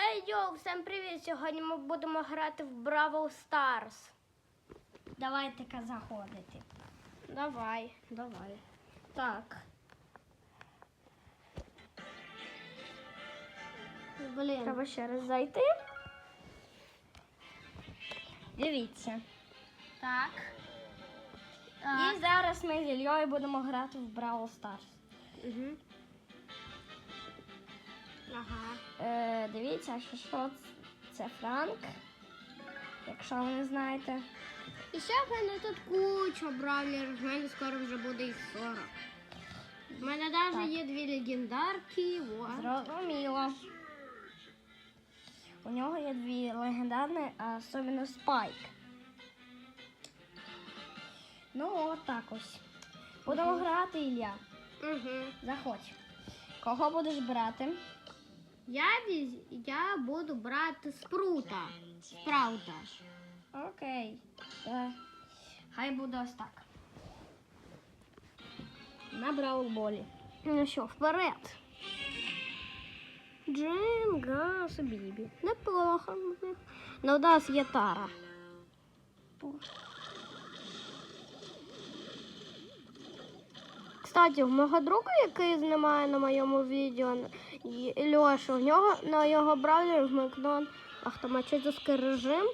Хей йоу, всім привіт! Сьогодні ми будемо грати в Бравл Старс. Давайте-ка заходити. Давай, давай. Так. Блін. Треба ще раз зайти. Дивіться. Так. І зараз ми з Ільєю будемо грати в Brawl Stars. Угу. Ага. Е, дивіться, що, що це Франк. Якщо ви не знаєте. І ще в мене тут куча бравлерів, в мене скоро вже буде їх 40. У мене навіть є дві легендарки. О. Зрозуміло. У нього є дві легендарні, а особливо Спайк. Ну, от так ось. Будемо грати, Ілля. Угу. Заходь. Кого будеш брати? Я, віз... я буду брати спрута. Спраута. Окей. Е, Хай буде ось так. На браулболі. Ну що, вперед. Джин, Гас, Бібі. Неплохо. Ну, у нас є Тара. Кстати, у мого друга, який знімає на моєму відео, Льоша, в нього на його браузері вмикнув автоматичний режим.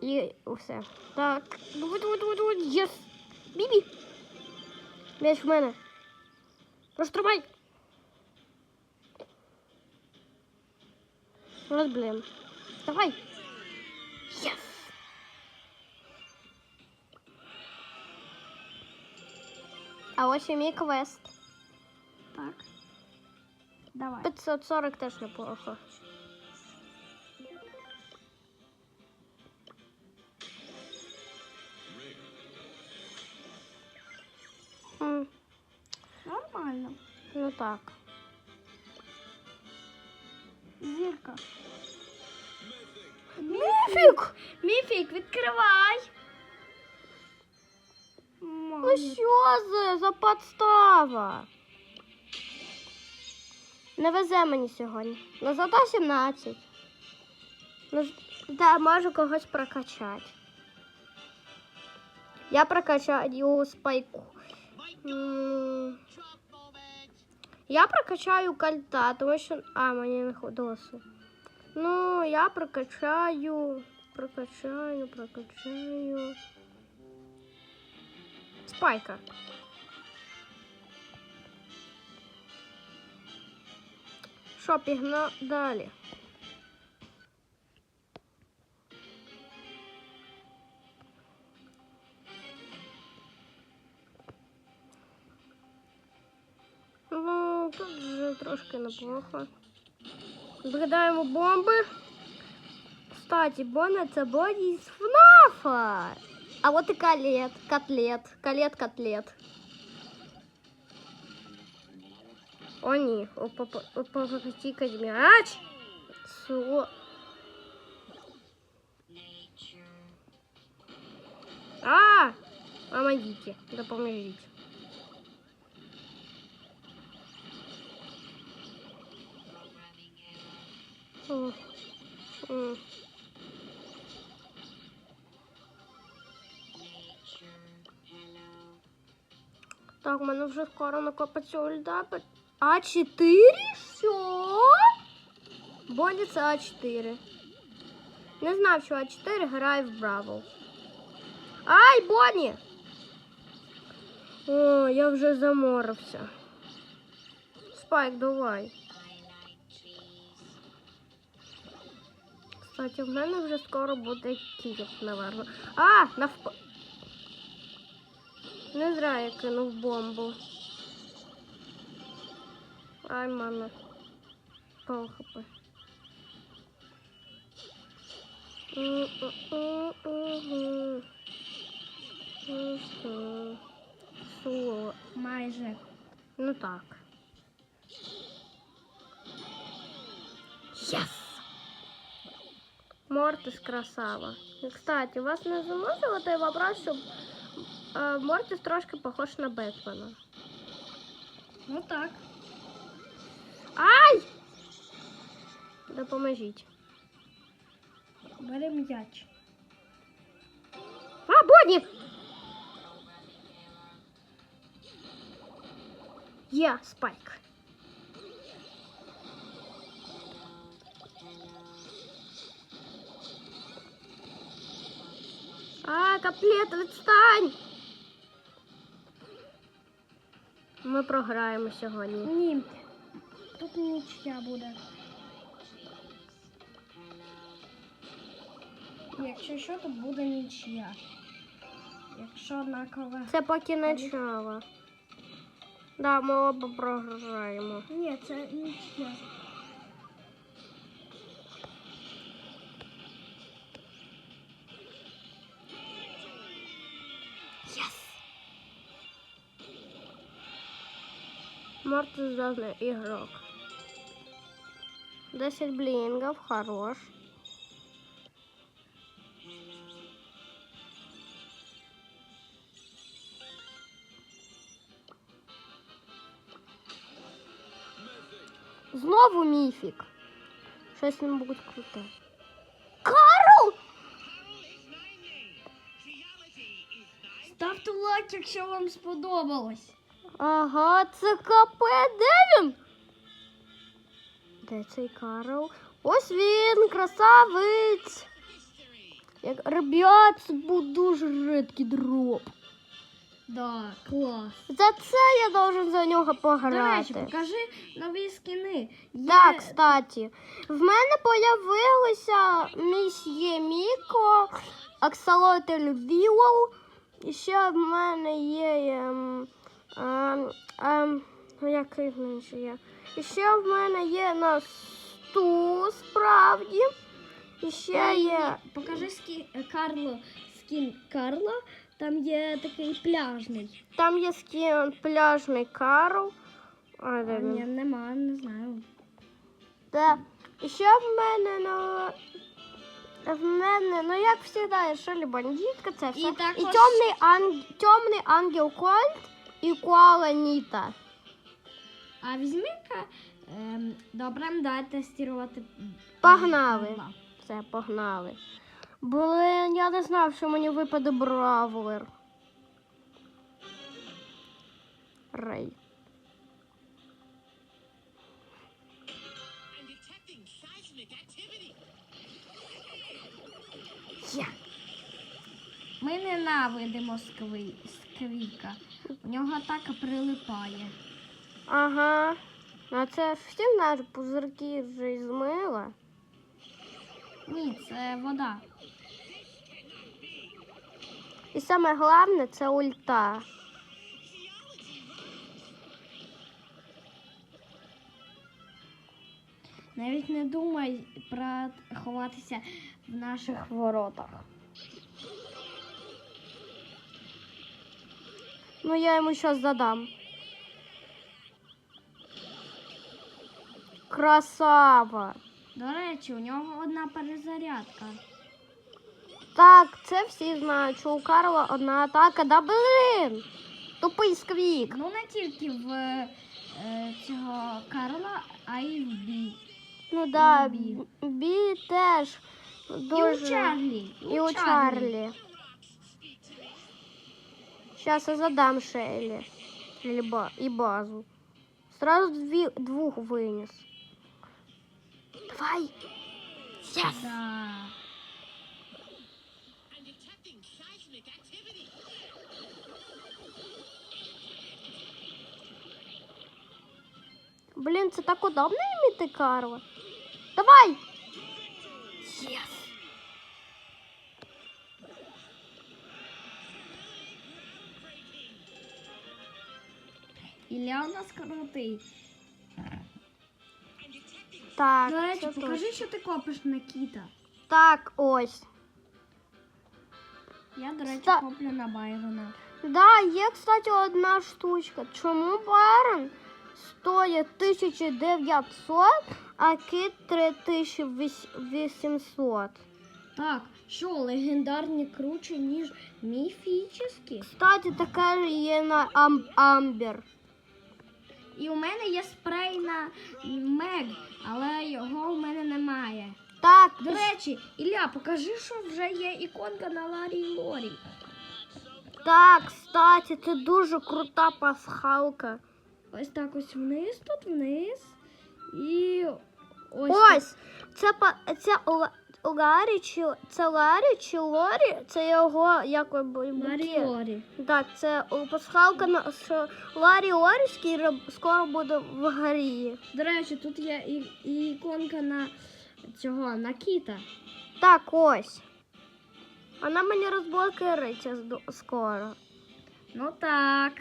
І все. Так. Єс! Бібі! М'яч в мене. Розтримай. От, блін. Давай. А ось і мій квест. Так. Давай. 540 теж неплохо. М, Нормально. Ну так. Зірка. Міфік! Міфік, відкривай. Ну що це за подстава? Не везе мені сьогодні. Ну зато 17. Ну, да, можу когось прокачати. Я прокачаю спайку. Я прокачаю кальта, тому що. А, мені не ходилося. Ну, я прокачаю. Прокачаю, прокачаю. Спайка. Що, пігна далі? Ну, тут вже трошки неплохо. Згадаємо бомби. Кстати, Бона це боді з ФНАФа. А вот и колет, котлет, колет, котлет. О, ні, опа-па-па-па-тікать м'яч. Со... А, помогите, допоможите. М, м. Так, у мене вже скоро накопиться ульда. А4? Що? Боді це А4. Не знав, що А4 грає в Бравл. Ай, Бонні! О, я вже заморився. Спайк, давай. Кстати, в мене вже скоро буде кіт, наверно. А, навп... Не зря я кинув бомбу. Ай, мама. Пол хп. Су. Майже. Ну так. Yes! Мортис красава. Кстати, вас не замусило той вопрос, щоб Мортис трошки похож на Бетмена. Ну так. Ай! Допоможіть. Бери м'яч. А, Боні! Є спайк. А, каплет, відстань! Ми програємо сьогодні. Ні. Тут нічия буде. Якщо що, то буде нічия. Якщо однакове. Це поки начало. Да, ми оба програємо. Ні, це нічия. Морти звездный игрок. 10 блингов, хорош. Знову міфік. Щось не буде круте. Карл! Ставте лайк, якщо вам сподобалось. Ага, це КП. Де він? Де цей Карл? Ось він, красавець. Як ребят, це був дуже рідкий дроп. Да, клас. За це я должен за нього До речі, пограти. покажи нові скини. Є... Так, кстати, в мене появилося місьє Міко, Аксалотель Вілоу. І ще в мене є. В мене є? І ще в мене є на сту справді. І ще є. Покажи скін Карло, скін Карла. Там є такий пляжний. Там є скін пляжний Карл. А, де він? ні, нема, не знаю. Да. І ще в мене, ну, в мене, ну як завжди, Шелі бандитка, це все. І також- і темний, ан... темний ангел Кольт і Куала Ніта. А візьми-ка. Ем, добре, давай тестувати. Погнали. Все, погнали. Блин, я не знав, що мені випаде бравлер. Рей. Ми ненавидимо скви... сквіка. У нього атака прилипає. Ага. А це ж всі знають, пузирки вже змила. Ні, це вода. І саме головне це ульта. Навіть не думай про ховатися в наших воротах. Ну я йому зараз задам. Красава. До речі, у нього одна перезарядка. Так, це всі знають, що у Карла одна атака. Да блин! Тупий сквік. Ну не тільки в е, цього Карла, а й в Бі. Ну да, Бі. Бі теж дуже. І у Чарлі. І у Чарлі. Сейчас я задам Шейлі. Или ба- и базу. Сразу дві, двух вынес. Давай. Yes. Да. Блин, це так удобно іміти Карла. Давай. Yes. Ілля у нас крутий. Так, До речі, це покажи, точно. що ти копиш на кіта. Так, ось. Я, до речі, Ста- коплю на Байрона. Да, є, кстати, одна штучка. Чому Байрон стоїть 1900, а кит 3800? Так, що легендарні круче, ніж міфічні? Кстати, така ж є на Ам- Амбер. І у мене є спрей на Мег, але його в мене немає. Так, до речі, Ілля, покажи, що вже є іконка на Ларі і Лорі. Так, кстати, це дуже крута пасхалка. Ось так ось вниз, тут вниз. І ось. Ось, це, це Ларі чи це Ларі чи Лорі, це його так. Ларі. Лорі. Так, це пасхалка на що Ларі Лорівський скоро буде в грі. До речі, тут є і, і іконка на цього, на кіта. Так, ось. Вона мені розблокирується скоро. Ну так.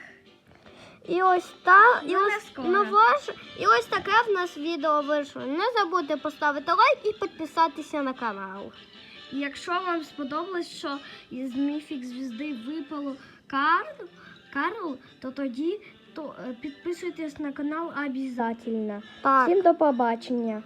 І ось та, і ось, ну, ваш, і ось таке в нас відео вийшло. Не забудьте поставити лайк і підписатися на канал. Якщо вам сподобалось, що із міфік звізди випало Карл, Карл, то тоді то, е, підписуйтесь на канал обов'язково. Всім до побачення.